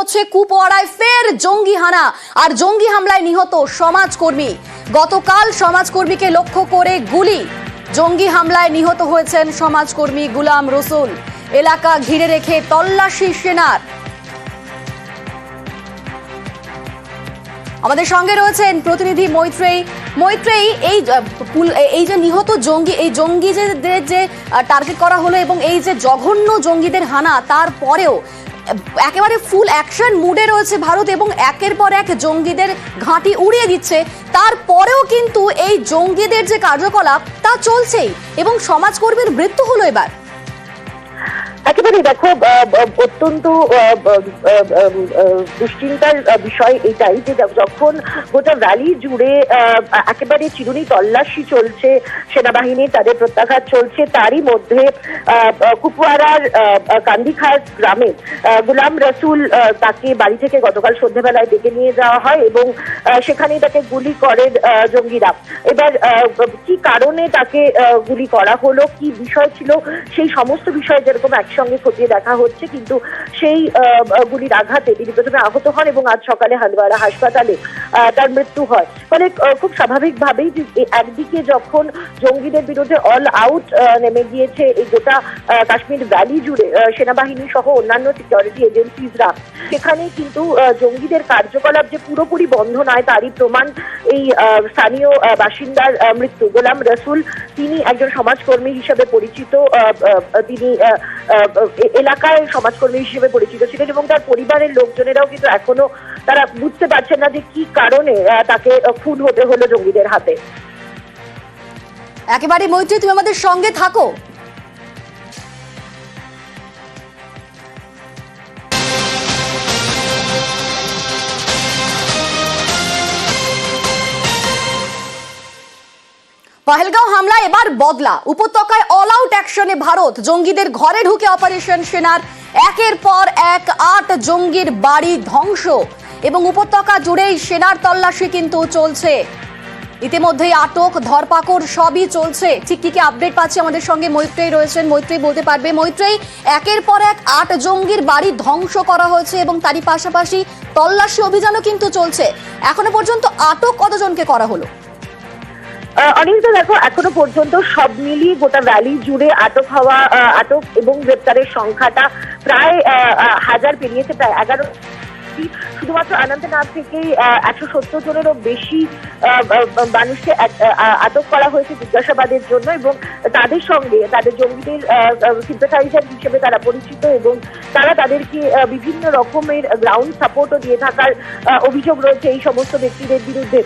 হচ্ছে কুপওয়ারায় ফের জঙ্গি হানা আর জঙ্গি হামলায় নিহত সমাজকর্মী। গতকাল সমাজকর্মীকে লক্ষ্য করে গুলি। জঙ্গি হামলায় নিহত হয়েছেন সমাজকর্মী গুলাম রসুল। এলাকা ঘিরে রেখে তল্লাশি সেনার। আমাদের সঙ্গে রয়েছেন প্রতিনিধি মৈত্রেয়ী। মৈত্রেয়ী, এই এই যে নিহত জঙ্গি, এই জঙ্গিদের যে টার্গেট করা হলো এবং এই যে জঘন্য জঙ্গিদের হানা, তারপরেও একেবারে ফুল অ্যাকশন মুডে রয়েছে ভারত এবং একের পর এক জঙ্গিদের ঘাঁটি উড়িয়ে দিচ্ছে। তারপরেও কিন্তু এই জঙ্গিদের যে কার্যকলাপ, তা চলছেই এবং সমাজকর্মীর মৃত্যু হলো এবার। একেবারে দেখো অত্যন্ত দুশ্চিন্তার বিষয় এটাই যে যখন গোটা ভ্যালি জুড়ে একেবারে চিরুনি তল্লাশি চলছে সেনাবাহিনী তাদের প্রত্যাঘাত চলছে তারই মধ্যে কুপওয়ারার কান্দিখাস গ্রামে গুলাম রসুল তাকে বাড়ি থেকে গতকাল সন্ধ্যেবেলায় ডেকে নিয়ে যাওয়া হয় এবং আহ, সেখানেই তাকে গুলি আহ, জঙ্গিরা। এবার কি কারণে তাকে গুলি করা হলো কি বিষয় ছিল সেই সমস্ত বিষয় যেরকম একসঙ্গে খতিয়ে দেখা হচ্ছে, কিন্তু সেই গুলির আঘাতে তিনি প্রথমে আহত হন এবং আজ সকালে হালওয়ারা হাসপাতালে তার মৃত্যু হয়। ফলে খুব স্বাভাবিকভাবেই একদিকে যখন জঙ্গিদের বিরুদ্ধে অল আউট নেমে গিয়েছে এই গোটা কাশ্মীর ভ্যালি জুড়ে সেনাবাহিনী সহ অন্যান্য সিকিউরিটি এজেন্সিজরা সেখানে কিন্তু জঙ্গিদের কার্যকলাপ যে পুরোপুরি বন্ধ নয় তারই প্রমাণ এই স্থানীয় বাসিন্দার মৃত্যু। গোলাম রসুল, তিনি একজন সমাজকর্মী হিসেবে পরিচিত তিনি এলাকায় সমাজকর্মী হিসেবে পরিচিত ছিলেন এবং তার পরিবারের লোকজনেরাও কিন্তু এখনও তারা বুঝতে পারছেন না যে কি কারণে তাকে খুন হতে হলো জঙ্গিদের হাতে। একেবারে মৈত্রী, তুমি আমাদের সঙ্গে থাকো। পহেলগাঁও হামলা এবার বদলা। উপত্যকায় অল আউট অ্যাকশনে ভারত। জঙ্গিদের ঘরে ঢুকে অপারেশন সেনার। একের পর এক আট জঙ্গির বাড়ি ধ্বংস। এবং উপত্যকা জুড়েই সেনার তল্লাশি কিন্তু চলছে। ইতিমধ্যেই আটক, ধরপাকড় সবই চলছে। ঠিক কি কি আপডেট পাচ্ছি আমাদের সঙ্গে মৈত্রেয়ী রয়েছেন। মৈত্রেয়ী বলতে পারবে, মৈত্রেয়ী, একের পর এক আট জঙ্গির বাড়ি ধ্বংস করা হয়েছে এবং তারই পাশাপাশি তল্লাশি অভিযানও কিন্তু চলছে। এখনও পর্যন্ত আটক কতজনকে করা হলো? অনিন্দিতা দেখো, এখনও পর্যন্ত সব মিলিয়ে গোটা ভ্যালি জুড়ে আটক হওয়া আটক এবং গ্রেপ্তারের সংখ্যাটা প্রায় হাজার পেরিয়েছে, প্রায় এগারো শুধুমাত্র অনন্তনাগ থেকেই একশো সত্তর জনেরও বেশি মানুষকে আটক করা হয়েছে জিজ্ঞাসাবাদের জন্য এবং তাদের সঙ্গে তাদের জঙ্গিদের সিম্পাথাইজার হিসেবে তারা পরিচিত এবং তারা তাদেরকে বিভিন্ন রকমের গ্রাউন্ড সাপোর্টও দিয়ে থাকার অভিযোগ রয়েছে এই সমস্ত ব্যক্তিদের বিরুদ্ধে।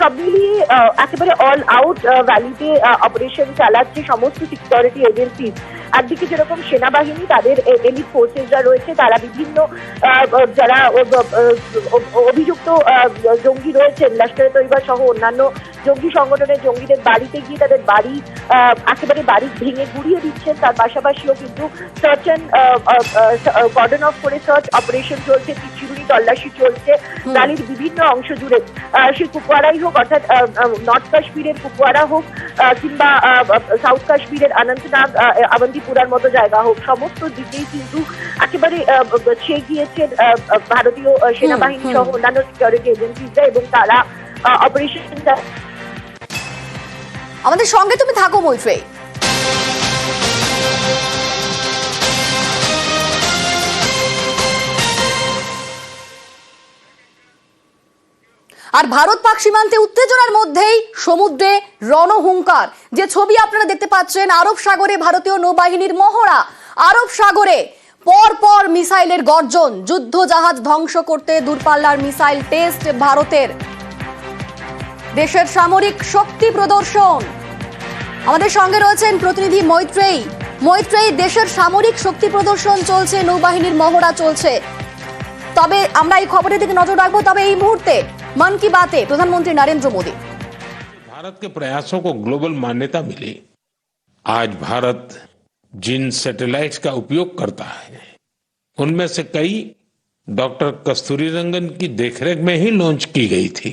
সব মিলিয়ে একেবারে অল আউট ভ্যালিতে অপারেশন চালাচ্ছে সমস্ত সিকিউরিটি এজেন্সি একদিকে যেরকম সেনাবাহিনী, তাদের এলিট ফোর্সেসরা রয়েছে, তারা বিভিন্ন যারা অভিযুক্ত জঙ্গি রয়েছেন। লস্করে তৈবা সহ অন্যান্য জঙ্গি সংগঠনের জঙ্গিদের বাড়িতে গিয়ে তাদের বাড়ি একেবারে বাড়ি ভেঙে গুড়িয়ে দিচ্ছেন। তার পাশাপাশিও কিন্তু সার্চ অ্যান্ড কর্ডন অফ করে সার্চ অপারেশন চলছে চিরুনি তল্লাশি চলছে ভ্যালির বিভিন্ন অংশ জুড়ে। সে কুপওয়ারাই হোক অর্থাৎ নর্থ কাশ্মীরের কুপওয়ারা হোক কিংবা সাউথ কাশ্মীরের অনন্তনাগ আহ, আবন্তিপুরার মতো জায়গা হোক সমস্ত দিকেই কিন্তু একেবারে ছেয়ে গিয়েছেন ভারতীয় সেনাবাহিনী সহ অন্যান্য সিকিউরিটি এজেন্সিসরা এবং তারা অপারেশন আমাদের সঙ্গে তুমি থাকো মৈত্রেয়ী। আর ভারত পাক সীমান্তে উত্তেজনার মধ্যেই সমুদ্রে রণহুঙ্কার। যে ছবি আপনারা দেখতে পাচ্ছেন, আরব সাগরে ভারতীয় নৌবাহিনীর মহড়া। আরব সাগরে পর পর মিসাইলের গর্জন। যুদ্ধ জাহাজ ধ্বংস করতে দূরপাল্লার মিসাইল টেস্ট ভারতের দেশের সামরিক শক্তি প্রদর্শন আমাদের সঙ্গে রয়েছেন প্রতিনিধি মৈত্রেয়ী মৈত্রেয়ী দেশের সামরিক শক্তি প্রদর্শন চলছে নৌবাহিনীর মহড়া চলছে তবে আমরা এই খবরের দিকে নজর রাখবো তবে এই মুহূর্তে মন কি বাতে প্রধানমন্ত্রী নরেন্দ্র মোদী भारत के प्रयासों को ग्लोबल मान्यता मिली आज भारत जिन सैटेलाइट्स का उपयोग करता है उनमें से कई डॉक्टर कस्तूरी रंगन की देखरेख में ही लॉन्च की गई थी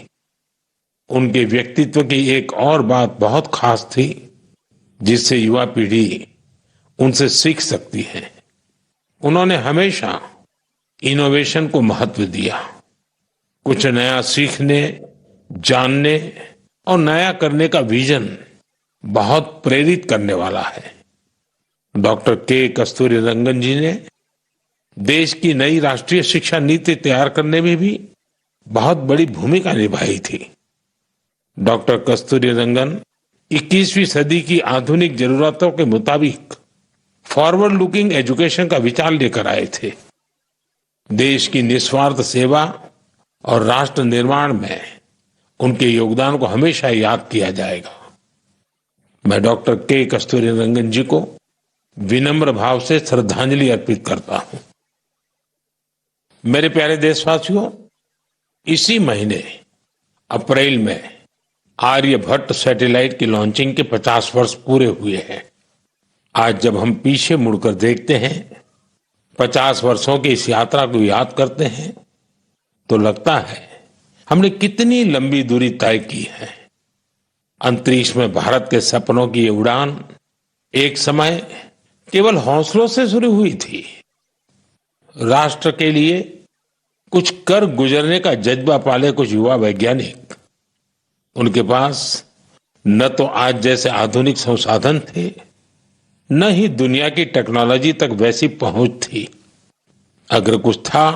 उनके व्यक्तित्व की एक और बात बहुत खास थी, जिससे युवा पीढ़ी उनसे सीख सकती है। उन्होंने हमेशा इनोवेशन को महत्व दिया। कुछ नया सीखने, जानने और नया करने का विजन बहुत प्रेरित करने वाला है। डॉक्टर के कस्तूरी रंगन जी ने देश की नई राष्ट्रीय शिक्षा नीति तैयार करने में भी बहुत बड़ी भूमिका निभाई थी। डॉक्टर कस्तूरी रंगन 21वीं सदी की आधुनिक जरूरतों के मुताबिक फॉरवर्ड लुकिंग एजुकेशन का विचार लेकर आए थे। देश की निस्वार्थ सेवा और राष्ट्र निर्माण में उनके योगदान को हमेशा याद किया जाएगा। मैं डॉक्टर के कस्तूरी रंगन जी को विनम्र भाव से श्रद्धांजलि अर्पित करता हूँ। मेरे प्यारे देशवासियों, इसी महीने, अप्रैल में आर्यभट्ट सैटेलाइट की लॉन्चिंग के 50 वर्ष पूरे हुए हैं। आज जब हम पीछे मुड़कर देखते हैं 50 वर्षों की इस यात्रा को याद करते हैं तो लगता है हमने कितनी लंबी दूरी तय की है। अंतरिक्ष में भारत के सपनों की ये उड़ान एक समय केवल हौसलों से शुरू हुई थी। राष्ट्र के लिए कुछ कर गुजरने का जज्बा पाले कुछ युवा वैज्ञानिक उनके पास न तो आज जैसे आधुनिक संसाधन थे, न ही दुनिया की टेक्नोलॉजी तक वैसी पहुँच थी। अगर कुछ था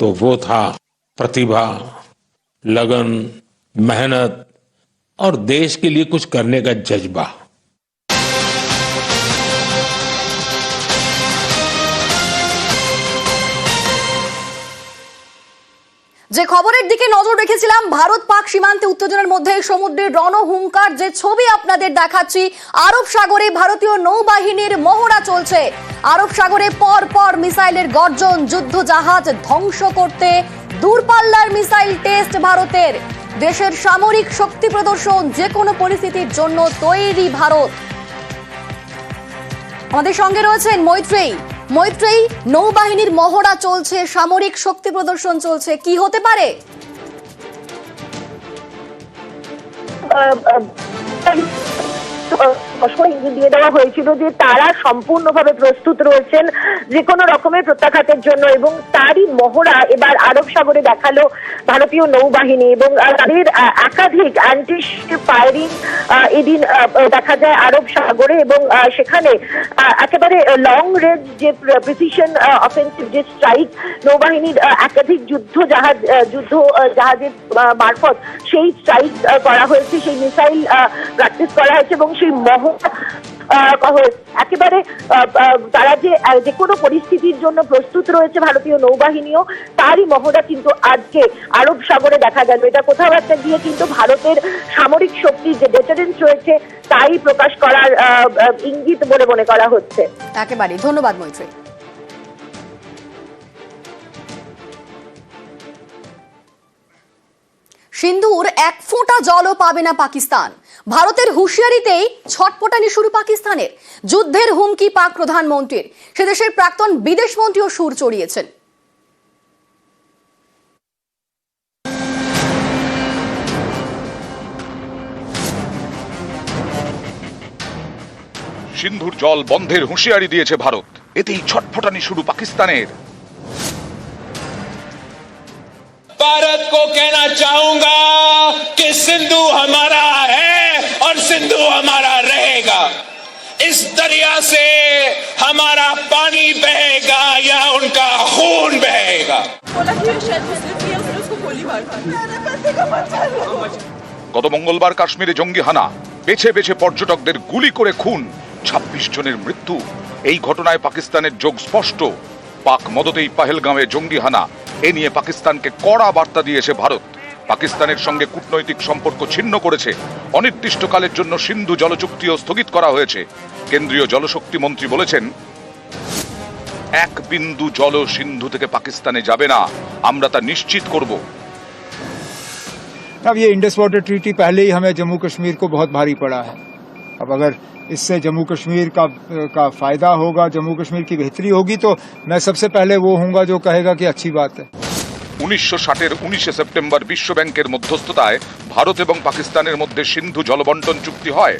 तो वो था प्रतिभा, लगन, मेहनत और देश के लिए कुछ करने का जज्बा। যে খবরের দিকে নজর রেখেছিলাম, ভারত পাক সীমান্তে উত্তেজনার মধ্যে সমুদ্রের রণহুঙ্কার, যে ছবি আপনাদের দেখাচ্ছি, আরব সাগরে ভারতীয় নৌবাহিনীর মহড়া চলছে। আরব সাগরে পর পর মিসাইলের গর্জন, যুদ্ধ জাহাজ ধ্বংস করতে দূরপাল্লার মিসাইল টেস্ট ভারতের। দেশের সামরিক শক্তি প্রদর্শন, যে কোনো পরিস্থিতির জন্য তৈরি ভারত। আমাদের সঙ্গে রয়েছেন মৈত্রেয়ী। মৈত্রেয়ী নৌবাহিনীর মহড়া চলছে সামরিক শক্তি প্রদর্শন চলছে কি হতে পারে? আহ, আহ, স্পষ্ট ইঙ্গিত দিয়ে দেওয়া হয়েছিল যে তারা সম্পূর্ণভাবে প্রস্তুত রয়েছেন যে কোনো রকমের প্রত্যাঘাতের জন্য এবং তারই মহড়া এবার আরব সাগরে দেখাল ভারতীয় নৌবাহিনী এবং তাদের একাধিক অ্যান্টি ফায়ারিং এদিন দেখা যায় আরব সাগরে এবং সেখানে একেবারে লং রেঞ্জ যে প্রিসিশন অফেন্সিভ যে স্ট্রাইক নৌবাহিনীর একাধিক যুদ্ধ জাহাজ যুদ্ধ জাহাজের মারফত সেই স্ট্রাইক করা হয়েছে, সেই মিসাইল প্র্যাকটিস করা হয়েছে এবং সেই হয়েছে। একেবারে তারা যে যে কোনো পরিস্থিতির জন্য প্রস্তুত রয়েছে ভারতীয় নৌবাহিনীও, তারই মহড়া কিন্তু আজকে আরব সাগরে দেখা গেল। এটা কোথাও একটা গিয়ে কিন্তু ভারতের সামরিক শক্তির যে ডেটারেন্স রয়েছে, তাই প্রকাশ করার ইঙ্গিত বলে মনে করা হচ্ছে। একেবারে ধন্যবাদ মৈত্রী। সিন্ধুর এক ফোঁটা জলও পাবে না পাকিস্তান। ভারতের হুঁশিয়ারিতেই ছটপটানি শুরু পাকিস্তানের। যুদ্ধের হুমকি পাক প্রধানমন্ত্রীর। সে দেশের প্রাক্তন বিদেশমন্ত্রীও সুর চড়িয়েছেন। সিন্ধুর জল বন্ধের হুঁশিয়ারি দিয়েছে ভারত। এতেই ছটফটানি শুরু পাকিস্তানের। भारत को कहना चाहूंगा कि सिंधु हमारा है और सिंधु हमारा रहेगा इस दरिया से हमारा पानी बहेगा या उनका खून बहेगा बोला कि शायद मुस्लिम थी उसने उसको गोली मार दी मेरे बेटे का बच्चा लो গত মঙ্গলবার কাশ্মীরে জঙ্গি হানা বেছে বেছে পর্যটকদের গুলি করে খুন ২৬ জনের মৃত্যু এই ঘটনায় পাকিস্তানের যোগ স্পষ্ট পাক মদতেই পাহেলগাঁওয়ে জঙ্গি হানা এ নিয়ে পাকিস্তানকে কড়া বার্তা দিয়েছে ভারত পাকিস্তানের সঙ্গে কূটনৈতিক সম্পর্ক ছিন্ন করেছে অনির্দিষ্টকালের জন্য সিন্ধু জলচুক্তিও স্থগিত করা হয়েছে কেন্দ্রীয় জলশক্তি মন্ত্রী বলেছেন এক বিন্দু জল সিন্ধু থেকে পাকিস্তানে যাবে না আমরা তা নিশ্চিত করব अब ये इंडस वाटर ट्रीटी पहले ही हमें जम्मू कश्मीर को बहुत भारी पड़ा है अब अगर इससे जम्मू कश्मीर का का फायदा होगा जम्मू कश्मीर की बेहतरी होगी तो मैं सबसे पहले वो हूँगा जो कहेगा कि अच्छी बात है উনিশশো ষাটের উনিশে সেপ্টেম্বর বিশ্ব ব্যাংকের মধ্যস্থতায় ভারত এবং পাকিস্তানের মধ্যে সিন্ধু জলবন্টন চুক্তি হয়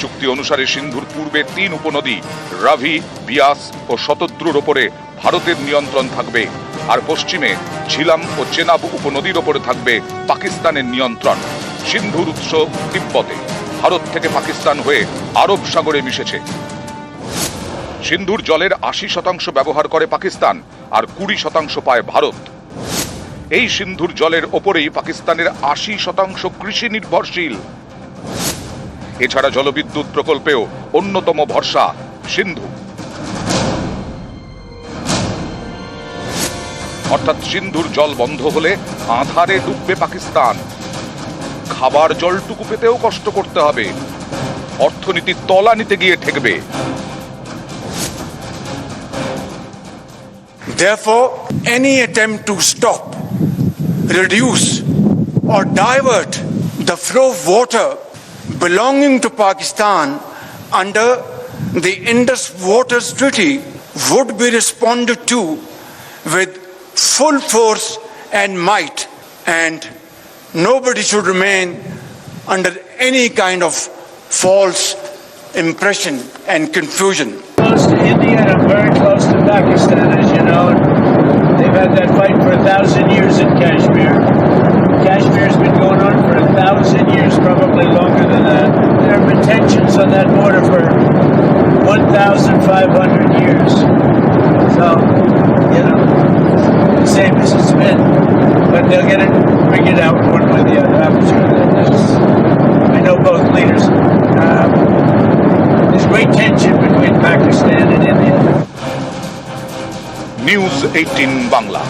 চুক্তি অনুসারে সিন্ধুর পূর্বে তিন উপনদী রাভি বিয়াস ও শতদ্রুর ওপরে ভারতের নিয়ন্ত্রণ থাকবে আর পশ্চিমে ঝিলাম ও চেনাব উপনদীর ওপরে থাকবে পাকিস্তানের নিয়ন্ত্রণ সিন্ধুর উৎস তিব্বতে ভারত থেকে পাকিস্তান হয়ে আরব সাগরে মিশেছে। সিন্ধুর জলের আশি শতাংশ ব্যবহার করে পাকিস্তান আর কুড়ি শতাংশ পায় ভারত। এই সিন্ধুর জলের ওপরেই পাকিস্তানের আশি শতাংশ কৃষি নির্ভরশীল। এছাড়া জলবিদ্যুৎ প্রকল্পেও অন্যতম ভরসা সিন্ধু। অর্থাৎ সিন্ধুর জল বন্ধ হলে আধারে ডুববে পাকিস্তান। খাবার জলটুকু পেতেও কষ্ট করতে হবে অর্থনীতি তলানিতে গিয়ে ঠেকবে Therefore, any attempt to stop, reduce, or divert the flow of water belonging to Pakistan under the Indus Waters Treaty would be responded to with full force and might, and nobody should remain under any kind of false impression and confusion. close to India and very close to Pakistan, as you know. They've had that fight for a thousand years in Kashmir. Kashmir's been going on for a thousand years, probably longer than that. There have been tensions on that border for 1,500 years. So, you know, the same as it's been, but they'll get it bring it out one way or the other. I'm sure that that's, I know both leaders. Um, there's great tension between Pakistan and India. News 18 Bangla.